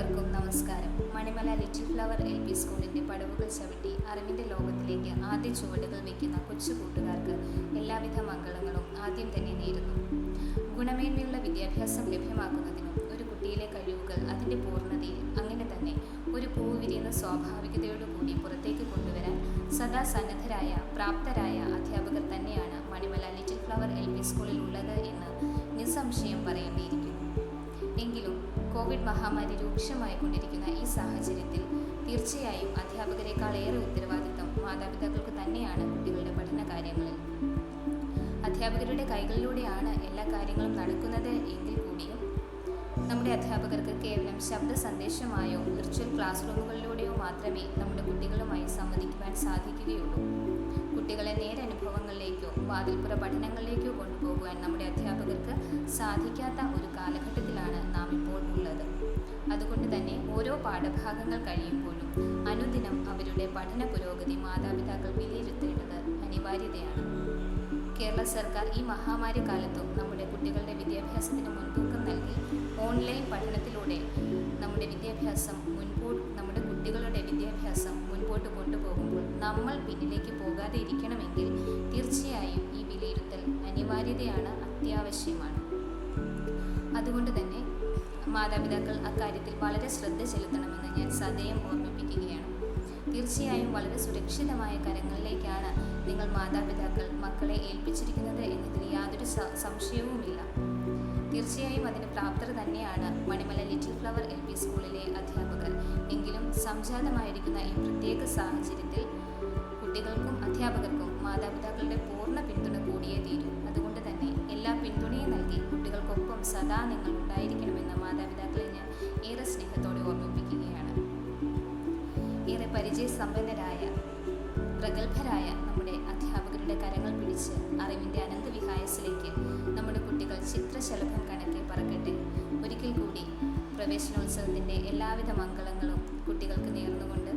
ഏവർക്കും നമസ്കാരം. Manimala little flower L P സ്കൂളിന്റെ പടവുകൾ ചവിട്ടി അറിവിന്റെ ലോകത്തിലേക്ക് ആദ്യ ചുവടുകൾ വയ്ക്കുന്ന കൊച്ചു കൂട്ടുകാർക്ക് എല്ലാവിധ മംഗളങ്ങളും ആദ്യം തന്നെ നേരുന്നു. ഗുണമേന്മയുള്ള വിദ്യാഭ്യാസം ലഭ്യമാക്കുന്നതിനും ഒരു കുട്ടിയിലെ കഴിവുകൾ അതിന്റെ പൂർണതയിൽ അങ്ങനെ തന്നെ ഒരു പൂവ് വിരിയുന്ന സ്വാഭാവികതയോടുകൂടി പുറത്തേക്ക് കൊണ്ടുവരാൻ സദാ സന്നദ്ധരായ പ്രാപ്തരായ അധ്യാപകർ തന്നെയാണ് Manimala little flower L P സ്കൂളിൽ ഉള്ളത് എന്ന് നിസ്സംശയം പറയേണ്ടിയിരിക്കുന്നു. കോവിഡ് മഹാമാരി രൂക്ഷമായി കൊണ്ടിരിക്കുന്ന ഈ സാഹചര്യത്തിൽ തീർച്ചയായും അധ്യാപകരെക്കാൾ ഏറെ ഉത്തരവാദിത്തം മാതാപിതാക്കൾക്ക് തന്നെയാണ് കുട്ടികളുടെ പഠന കാര്യങ്ങളിൽ. അധ്യാപകരുടെ കൈകളിലൂടെയാണ് എല്ലാ കാര്യങ്ങളും നടക്കുന്നത് എങ്കിൽ കൂടിയും നമ്മുടെ അധ്യാപകർക്ക് കേവലം ശബ്ദ സന്ദേശമായോ വിർച്വൽ ക്ലാസ് റൂമുകളിലൂടെയോ മാത്രമേ നമ്മുടെ കുട്ടികളുമായി സംവദിക്കുവാൻ സാധിക്കുകയുള്ളൂ. കുട്ടികളെ നേരനുഭവങ്ങളിലേക്കോ വാതിൽപ്പുറ പഠനങ്ങളിലേക്കോ കൊണ്ടുപോകുവാൻ നമ്മുടെ അധ്യാപകർക്ക് സാധിക്കാത്ത ഒരു കാലഘട്ടത്തിലാണ് നാം ഇപ്പോൾ ഉള്ളത്. അതുകൊണ്ട് തന്നെ ഓരോ പാഠഭാഗങ്ങൾ കഴിയുമ്പോഴും അനുദിനം അവരുടെ പഠന പുരോഗതി മാതാപിതാക്കൾ വിലയിരുത്തേണ്ടത് അനിവാര്യതയാണ്. കേരള സർക്കാർ ഈ മഹാമാരി കാലത്തും നമ്മുടെ കുട്ടികളുടെ വിദ്യാഭ്യാസത്തിന് മുൻതൂക്കം നൽകി ഓൺലൈൻ പഠനത്തിലൂടെ നമ്മുടെ വിദ്യാഭ്യാസം മുൻപോട്ട് നമ്മുടെ കുട്ടികളുടെ വിദ്യാഭ്യാസം മുൻപോട്ട് കൊണ്ടുപോകുമ്പോൾ നമ്മൾ പിന്നിലേക്ക് പോകാതെ ഇരിക്കണമെങ്കിൽ തീർച്ചയായും അനിവാര്യതയാണ് അത്യാവശ്യമാണ്. അതുകൊണ്ട് തന്നെ മാതാപിതാക്കൾ അക്കാര്യത്തിൽ വളരെ ശ്രദ്ധ ചെലുത്തണമെന്ന് ഞാൻ സദയം ഓർമ്മിപ്പിക്കുകയാണ്. തീർച്ചയായും വളരെ സുരക്ഷിതമായ കരങ്ങളിലേക്കാണ് നിങ്ങൾ മാതാപിതാക്കൾ മക്കളെ ഏൽപ്പിച്ചിരിക്കുന്നത് എന്നതിൽ യാതൊരു സംശയവുമില്ല. തീർച്ചയായും അതിന് പ്രാപ്തർ തന്നെയാണ് Manimala little flower L P സ്കൂളിലെ അധ്യാപകർ. എങ്കിലും സംജാതമായിരിക്കുന്ന ഈ പ്രത്യേക സാഹചര്യത്തിൽ കുട്ടികൾക്കും അധ്യാപകർക്കും മാതാപിതാക്കളുടെ പൂർണ പിന്തുണ സദാ നിങ്ങൾ ഉണ്ടായിരിക്കണമെന്ന് മാതാപിതാക്കളെ ഞാൻ ഏറെ സ്നേഹത്തോടെ ഓർമ്മിപ്പിക്കുകയാണ്. ഏറെ പരിചയസമ്പന്നരായ പ്രഗത്ഭരായ നമ്മുടെ അധ്യാപകരുടെ കരങ്ങൾ പിടിച്ച് അറിവിന്റെ അനന്തവിഹായസിലേക്ക് നമ്മുടെ കുട്ടികൾ ചിത്രശലഭം കണക്കെ പറക്കട്ടെ. ഒരിക്കൽ കൂടി പ്രവേശനോത്സവത്തിന്റെ എല്ലാവിധ മംഗളങ്ങളും കുട്ടികൾക്ക് നേർന്നുകൊണ്ട്